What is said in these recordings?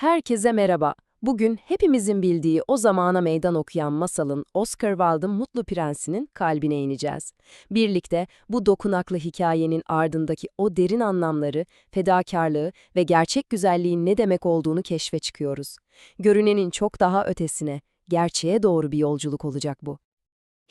Herkese merhaba. Bugün hepimizin bildiği o zamana meydan okuyan masalın Oscar Wilde'ın Mutlu Prensi'nin kalbine ineceğiz. Birlikte bu dokunaklı hikayenin ardındaki o derin anlamları, fedakarlığı ve gerçek güzelliğin ne demek olduğunu keşfe çıkıyoruz. Görünenin çok daha ötesine, gerçeğe doğru bir yolculuk olacak bu.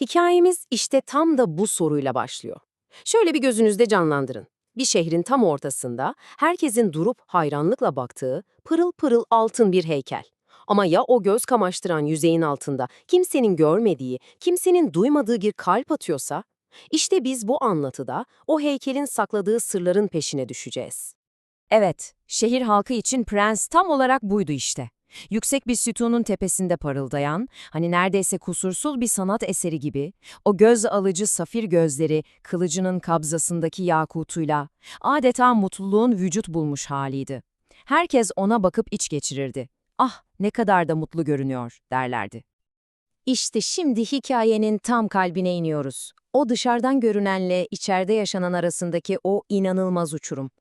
Hikayemiz işte tam da bu soruyla başlıyor. Şöyle bir gözünüzde canlandırın. Bir şehrin tam ortasında herkesin durup hayranlıkla baktığı pırıl pırıl altın bir heykel. Ama ya o göz kamaştıran yüzeyin altında kimsenin görmediği, kimsenin duymadığı bir kalp atıyorsa? İşte biz bu anlatıda o heykelin sakladığı sırların peşine düşeceğiz. Evet, şehir halkı için prens tam olarak buydu işte. Yüksek bir sütunun tepesinde parıldayan, hani neredeyse kusursuz bir sanat eseri gibi, o göz alıcı safir gözleri kılıcının kabzasındaki yakutuyla adeta mutluluğun vücut bulmuş haliydi. Herkes ona bakıp iç geçirirdi. Ah ne kadar da mutlu görünüyor derlerdi. İşte şimdi hikayenin tam kalbine iniyoruz. O dışarıdan görünenle içeride yaşanan arasındaki o inanılmaz uçurum.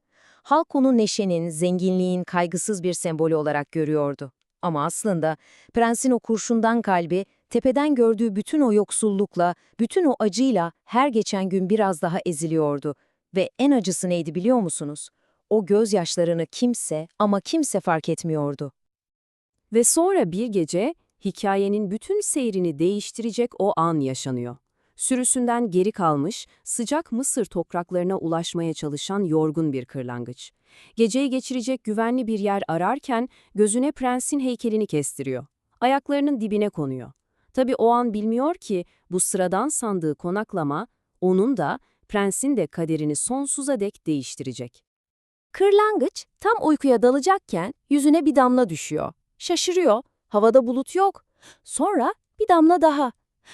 Halk onu neşenin, zenginliğin kaygısız bir sembolü olarak görüyordu. Ama aslında prensin o kurşundan kalbi, tepeden gördüğü bütün o yoksullukla, bütün o acıyla her geçen gün biraz daha eziliyordu. Ve en acısı neydi biliyor musunuz? O gözyaşlarını kimse ama kimse fark etmiyordu. Ve sonra bir gece hikayenin bütün seyrini değiştirecek o an yaşanıyor. Sürüsünden geri kalmış, sıcak Mısır topraklarına ulaşmaya çalışan yorgun bir kırlangıç. Geceyi geçirecek güvenli bir yer ararken gözüne prensin heykelini kestiriyor. Ayaklarının dibine konuyor. Tabii o an bilmiyor ki bu sıradan sandığı konaklama onun da prensin de kaderini sonsuza dek değiştirecek. Kırlangıç tam uykuya dalacakken yüzüne bir damla düşüyor. Şaşırıyor. Havada bulut yok. Sonra bir damla daha.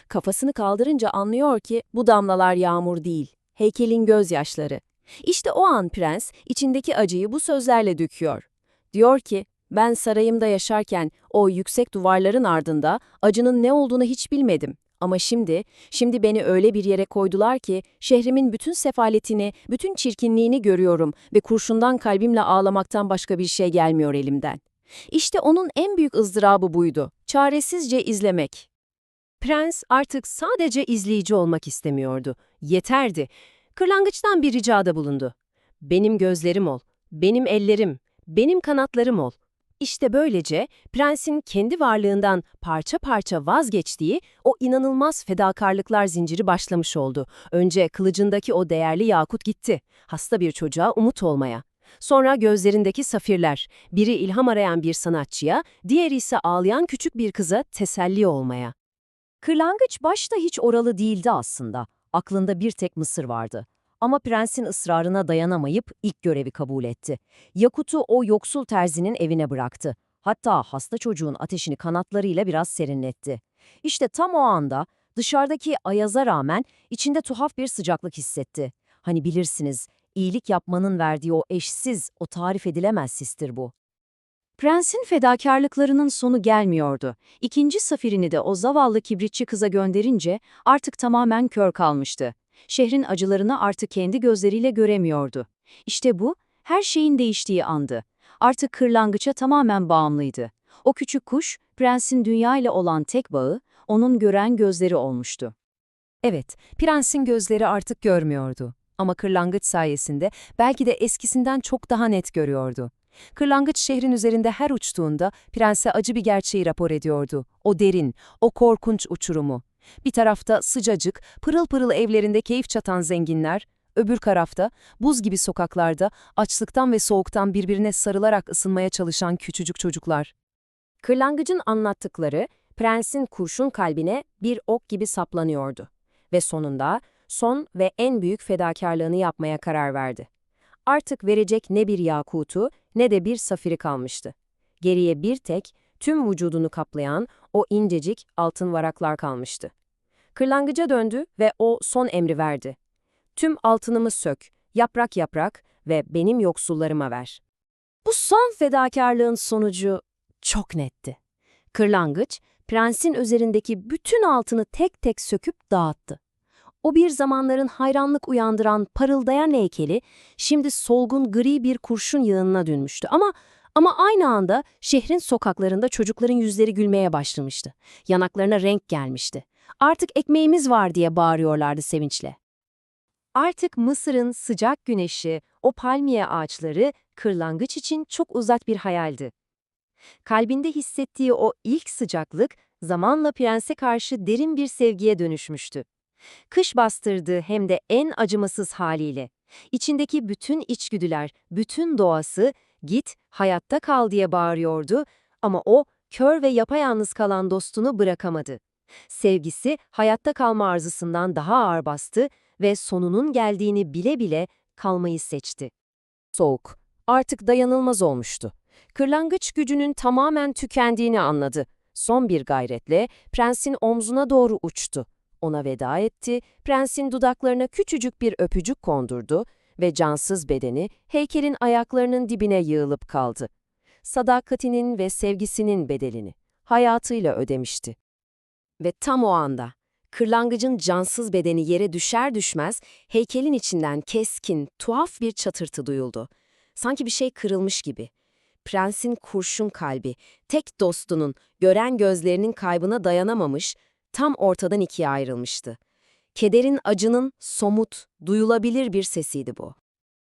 Kafasını kaldırınca anlıyor ki bu damlalar yağmur değil, heykelin gözyaşları. İşte o an prens içindeki acıyı bu sözlerle döküyor. Diyor ki, ben sarayımda yaşarken o yüksek duvarların ardında acının ne olduğunu hiç bilmedim. Ama şimdi, şimdi beni öyle bir yere koydular ki şehrimin bütün sefaletini, bütün çirkinliğini görüyorum ve kurşundan kalbimle ağlamaktan başka bir şey gelmiyor elimden. İşte onun en büyük ızdırabı buydu, çaresizce izlemek. Prens artık sadece izleyici olmak istemiyordu. Yeterdi. Kırlangıçtan bir ricada bulundu. Benim gözlerim ol, benim ellerim, benim kanatlarım ol. İşte böylece prensin kendi varlığından parça parça vazgeçtiği o inanılmaz fedakarlıklar zinciri başlamış oldu. Önce kılıcındaki o değerli yakut gitti. Hasta bir çocuğa umut olmaya. Sonra gözlerindeki safirler, biri ilham arayan bir sanatçıya, diğeri ise ağlayan küçük bir kıza teselli olmaya. Kırlangıç başta hiç oralı değildi aslında. Aklında bir tek mısır vardı. Ama prensin ısrarına dayanamayıp ilk görevi kabul etti. Yakut'u o yoksul terzinin evine bıraktı. Hatta hasta çocuğun ateşini kanatlarıyla biraz serinletti. İşte tam o anda dışarıdaki ayaza rağmen içinde tuhaf bir sıcaklık hissetti. Hani bilirsiniz, iyilik yapmanın verdiği o eşsiz, o tarif edilemez histir bu. Prensin fedakarlıklarının sonu gelmiyordu. İkinci safirini de o zavallı kibritçi kıza gönderince artık tamamen kör kalmıştı. Şehrin acılarını artık kendi gözleriyle göremiyordu. İşte bu, her şeyin değiştiği andı. Artık kırlangıça tamamen bağımlıydı. O küçük kuş, prensin dünya ile olan tek bağı, onun gören gözleri olmuştu. Evet, prensin gözleri artık görmüyordu. Ama kırlangıç sayesinde belki de eskisinden çok daha net görüyordu. Kırlangıç şehrin üzerinde her uçtuğunda prense acı bir gerçeği rapor ediyordu. O derin, o korkunç uçurumu. Bir tarafta sıcacık, pırıl pırıl evlerinde keyif çatan zenginler, öbür tarafta buz gibi sokaklarda açlıktan ve soğuktan birbirine sarılarak ısınmaya çalışan küçücük çocuklar. Kırlangıcın anlattıkları prensin kurşun kalbine bir ok gibi saplanıyordu ve sonunda son ve en büyük fedakarlığını yapmaya karar verdi. Artık verecek ne bir yakutu ne de bir safiri kalmıştı. Geriye bir tek, tüm vücudunu kaplayan o incecik altın varaklar kalmıştı. Kırlangıca döndü ve o son emri verdi. Tüm altınımı sök, yaprak yaprak ve benim yoksullarıma ver. Bu son fedakarlığın sonucu çok netti. Kırlangıç, prensin üzerindeki bütün altını tek tek söküp dağıttı. O bir zamanların hayranlık uyandıran parıldayan heykeli şimdi solgun gri bir kurşun yığınına dönmüştü ama Ama aynı anda şehrin sokaklarında çocukların yüzleri gülmeye başlamıştı. Yanaklarına renk gelmişti. Artık ekmeğimiz var diye bağırıyorlardı sevinçle. Artık Mısır'ın sıcak güneşi, o palmiye ağaçları kırlangıç için çok uzak bir hayaldi. Kalbinde hissettiği o ilk sıcaklık zamanla prense karşı derin bir sevgiye dönüşmüştü. Kış bastırdığı hem de en acımasız haliyle. İçindeki bütün içgüdüler, bütün doğası git, hayatta kal diye bağırıyordu ama o kör ve yapayalnız kalan dostunu bırakamadı. Sevgisi hayatta kalma arzusundan daha ağır bastı ve sonunun geldiğini bile bile kalmayı seçti. Soğuk, artık dayanılmaz olmuştu. Kırlangıç gücünün tamamen tükendiğini anladı. Son bir gayretle prensin omzuna doğru uçtu. Ona veda etti, prensin dudaklarına küçücük bir öpücük kondurdu ve cansız bedeni heykelin ayaklarının dibine yığılıp kaldı. Sadakatinin ve sevgisinin bedelini hayatıyla ödemişti. Ve tam o anda kırlangıcın cansız bedeni yere düşer düşmez heykelin içinden keskin, tuhaf bir çatırtı duyuldu. Sanki bir şey kırılmış gibi. Prensin kurşun kalbi, tek dostunun, gören gözlerinin kaybına dayanamamış, tam ortadan ikiye ayrılmıştı. Kederin acının somut, duyulabilir bir sesiydi bu.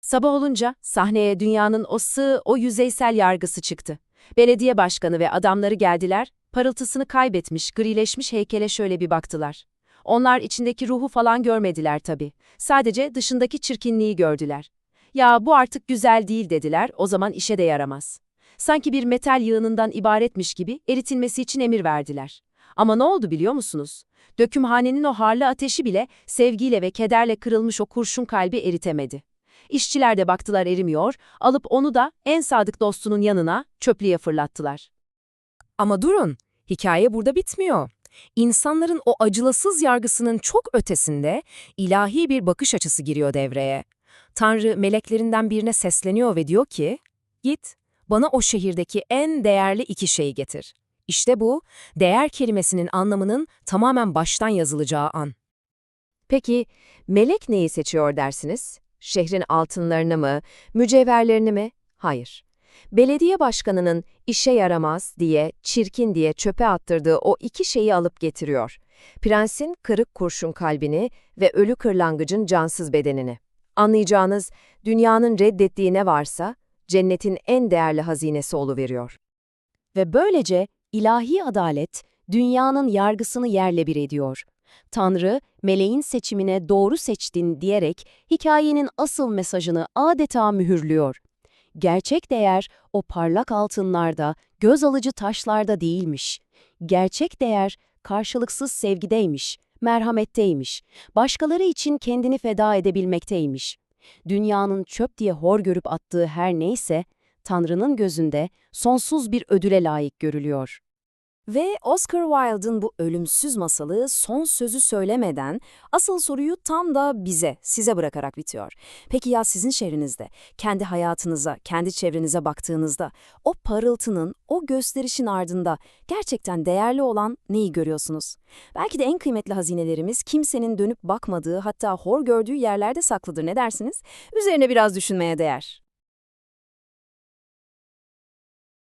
Sabah olunca sahneye dünyanın o sığ, o yüzeysel yargısı çıktı. Belediye başkanı ve adamları geldiler, parıltısını kaybetmiş, grileşmiş heykele şöyle bir baktılar. Onlar içindeki ruhu falan görmediler tabii. Sadece dışındaki çirkinliği gördüler. Ya bu artık güzel değil dediler, o zaman işe de yaramaz. Sanki bir metal yığınından ibaretmiş gibi eritilmesi için emir verdiler. Ama ne oldu biliyor musunuz? Dökümhanenin o harlı ateşi bile sevgiyle ve kederle kırılmış o kurşun kalbi eritemedi. İşçiler de baktılar erimiyor, alıp onu da en sadık dostunun yanına çöplüğe fırlattılar. Ama durun, hikaye burada bitmiyor. İnsanların o acılasız yargısının çok ötesinde ilahi bir bakış açısı giriyor devreye. Tanrı meleklerinden birine sesleniyor ve diyor ki, git bana o şehirdeki en değerli iki şeyi getir. İşte bu, değer kelimesinin anlamının tamamen baştan yazılacağı an. Peki, melek neyi seçiyor dersiniz? Şehrin altınlarını mı, mücevherlerini mi? Hayır. Belediye başkanının işe yaramaz diye, çirkin diye çöpe attırdığı o iki şeyi alıp getiriyor. Prensin kırık kurşun kalbini ve ölü kırlangıcın cansız bedenini. Anlayacağınız, dünyanın reddettiği ne varsa, cennetin en değerli hazinesi oluveriyor. Ve böylece ilahi adalet, dünyanın yargısını yerle bir ediyor. Tanrı, meleğin seçimine doğru seçtin diyerek hikayenin asıl mesajını adeta mühürlüyor. Gerçek değer o parlak altınlarda, göz alıcı taşlarda değilmiş. Gerçek değer karşılıksız sevgideymiş, merhametteymiş, başkaları için kendini feda edebilmekteymiş. Dünyanın çöp diye hor görüp attığı her neyse, Tanrı'nın gözünde sonsuz bir ödüle layık görülüyor. Ve Oscar Wilde'ın bu ölümsüz masalı son sözü söylemeden asıl soruyu tam da bize, size bırakarak bitiyor. Peki ya sizin şehrinizde, kendi hayatınıza, kendi çevrenize baktığınızda o parıltının, o gösterişin ardında gerçekten değerli olan neyi görüyorsunuz? Belki de en kıymetli hazinelerimiz kimsenin dönüp bakmadığı hatta hor gördüğü yerlerde saklıdır ne dersiniz? Üzerine biraz düşünmeye değer.